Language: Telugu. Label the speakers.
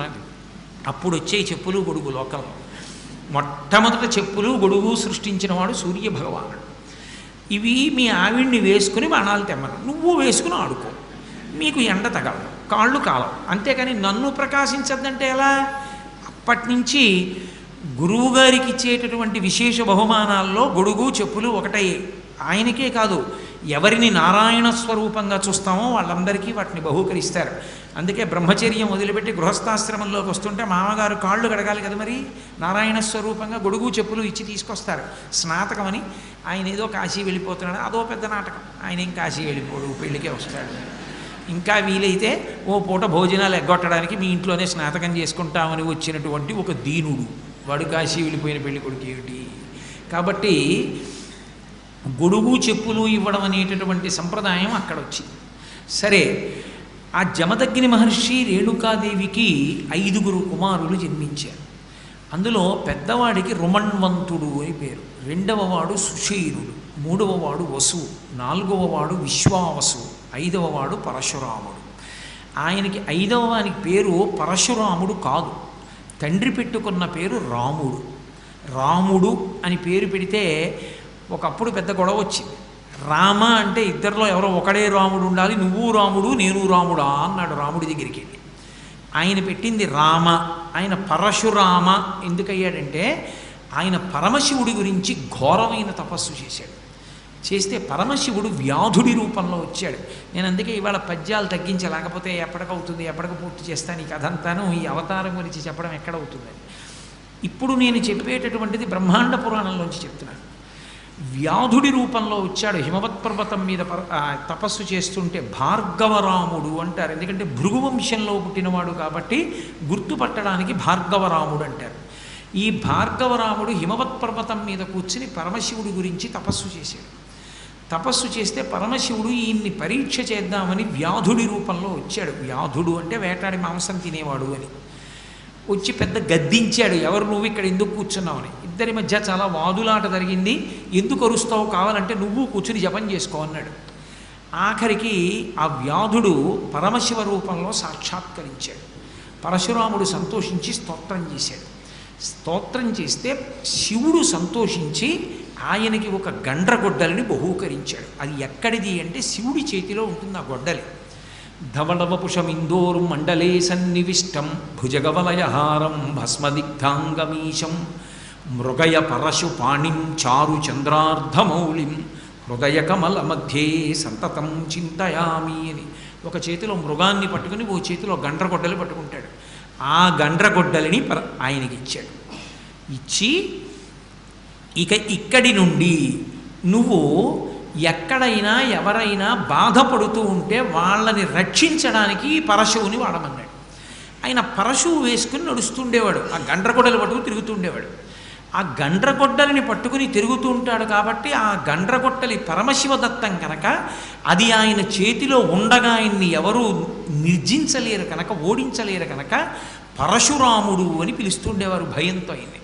Speaker 1: చూస్తున్నది అప్పుడు వచ్చే చెప్పులు గొడుగు లోకంలో మొట్టమొదట చెప్పులు గొడుగు సృష్టించిన వాడు సూర్య భగవానుడు ఇవి మీ ఆవిడ్ని వేసుకుని బాణాలు తెమ్మను. నువ్వు వేసుకుని ఆడుకో. మీకు ఎండ తగలదు. కాళ్ళు కాలం అంతేకాని నన్ను ప్రకాశించద్దంటే ఎలా? అప్పటి నుంచి గురువుగారికి ఇచ్చేటటువంటి విశేష బహుమానాల్లో గొడుగు చెప్పులు ఒకటే ఆయనకే కాదు. ఎవరిని నారాయణ స్వరూపంగా చూస్తామో వాళ్ళందరికీ వాటిని బహూకరిస్తారు. అందుకే బ్రహ్మచర్యం వదిలిపెట్టి గృహస్థాశ్రమంలోకి వస్తుంటే మామగారు కాళ్ళు గడగాలి కదా మరి? నారాయణ స్వరూపంగా గొడుగు చెప్పులు ఇచ్చి తీసుకొస్తారు. స్నాతకం అని ఆయన ఏదో కాశీ వెళ్ళిపోతున్నాడు. అదో పెద్ద నాటకం. ఆయన ఏం కాశీ వెళ్ళిపోడు పెళ్ళికే వస్తాడు. ఇంకా వీలైతే ఓ పూట భోజనాలు ఎగ్గొట్టడానికి మీ ఇంట్లోనే స్నాతకం చేసుకుంటామని వచ్చినటువంటి ఒక దీనుడు. వాడు కాశీ వెళ్ళిపోయిన పెళ్ళి కొడుకు ఏమిటి? కాబట్టి గొడుగు చెప్పులు ఇవ్వడం అనేటటువంటి సంప్రదాయం అక్కడ వచ్చింది సరే ఆ జమదగ్ని మహర్షి రేణుకాదేవికి ఐదుగురు కుమారులు జన్మించారు. అందులో పెద్దవాడికి రుమణ్వంతుడు అని పేరు. రెండవ వాడు సుషీరుడు మూడవ వాడు వసువు నాలుగవ వాడు విశ్వావసు ఐదవ వాడు పరశురాముడు. ఆయనకి ఐదవ వానికి పేరు పరశురాముడు కాదు తండ్రి పెట్టుకున్న పేరు రాముడు. రాముడు అని పేరు పెడితే ఒకప్పుడు పెద్ద గొడవ వచ్చింది. రామ అంటే ఇద్దరిలో ఎవరో ఒకడే రాముడు ఉండాలి నువ్వు రాముడు నేను రాముడా అన్నాడు రాముడి దగ్గరికి. వెళ్ళి ఆయన పెట్టింది రామ ఆయన పరశురామ ఎందుకయ్యాడంటే ఆయన పరమశివుడి గురించి ఘోరమైన తపస్సు చేశాడు. చేస్తే పరమశివుడు వ్యాధుడి రూపంలో వచ్చాడు. నేను అందుకే ఇవాళ పద్యాలు తగ్గించలేకపోతే ఎప్పటికవుతుంది ఎప్పటికి పూర్తి చేస్తాను ఈ కథంతాను ఈ అవతారం గురించి చెప్పడం ఎక్కడవుతుందని. ఇప్పుడు నేను చెప్పేటటువంటిది బ్రహ్మాండ పురాణంలోంచి చెప్తున్నాను. వ్యాధుడి రూపంలో వచ్చాడు. హిమవత్ పర్వతం మీద పర తపస్సు చేస్తుంటే భార్గవరాముడు అంటారు. ఎందుకంటే భృగువంశంలో పుట్టినవాడు కాబట్టి గుర్తుపట్టడానికి భార్గవరాముడు అంటారు. ఈ భార్గవరాముడు హిమవత్ పర్వతం మీద కూర్చుని పరమశివుడి గురించి తపస్సు చేశాడు. తపస్సు చేస్తే పరమశివుడు ఈయన్ని పరీక్ష చేద్దామని వ్యాధుడి రూపంలో వచ్చాడు. వ్యాధుడు అంటే వేటాడి మాంసం తినేవాడు అని. వచ్చి పెద్ద గద్దించాడు. ఎవరు నువ్వు ఇక్కడ ఎందుకు కూర్చున్నావని ఇద్దరి మధ్య చాలా వాదులాట జరిగింది. ఎందుకు అరుస్తావు? కావాలంటే నువ్వు కూర్చుని జపం చేసుకో అన్నాడు. ఆఖరికి ఆ వ్యాధుడు పరమశివ రూపంలో సాక్షాత్కరించాడు. పరశురాముడు సంతోషించి స్తోత్రం చేశాడు. స్తోత్రం చేస్తే శివుడు సంతోషించి ఆయనకి ఒక గండ్రగొడ్డలిని బహూకరించాడు. అది ఎక్కడిది అంటే శివుడి చేతిలో ఉంటుంది ఆ గొడ్డలి. ధవళవపుషమిందోరు మండలే సన్నివిష్టం. భుజగవలయహారం భస్మదిగ్ధాంగమీశం. మృగయ పరశు పాణిం చారు చంద్రార్ధమౌళిం. హృదయ కమల మధ్యే సంతతం చింతయామి అని. ఒక చేతిలో మృగాన్ని పట్టుకుని ఓ చేతిలో గండ్రగొడ్డలు పట్టుకుంటాడు. ఆ గండ్రగొడ్డలిని పర ఆయనకి ఇచ్చాడు. ఇచ్చి ఇక ఇక్కడి నుండి నువ్వు ఎక్కడైనా ఎవరైనా బాధపడుతూ ఉంటే వాళ్ళని రక్షించడానికి పరశువుని వాడమన్నాడు. ఆయన పరశువు వేసుకుని నడుస్తుండేవాడు. ఆ గండ్రగొడ్డలు పట్టుకుని తిరుగుతుండేవాడు. ఆ గండ్రగొడ్డలిని పట్టుకుని తిరుగుతూ ఉంటాడు కాబట్టి ఆ గండ్రగొట్టలి పరమశివదత్తం కనుక అది ఆయన చేతిలో ఉండగా ఆయన్ని ఎవరూ నిర్జించలేరు కనుక ఓడించలేరు కనుక పరశురాముడు అని పిలుస్తుండేవారు భయంతో ఆయన్ని.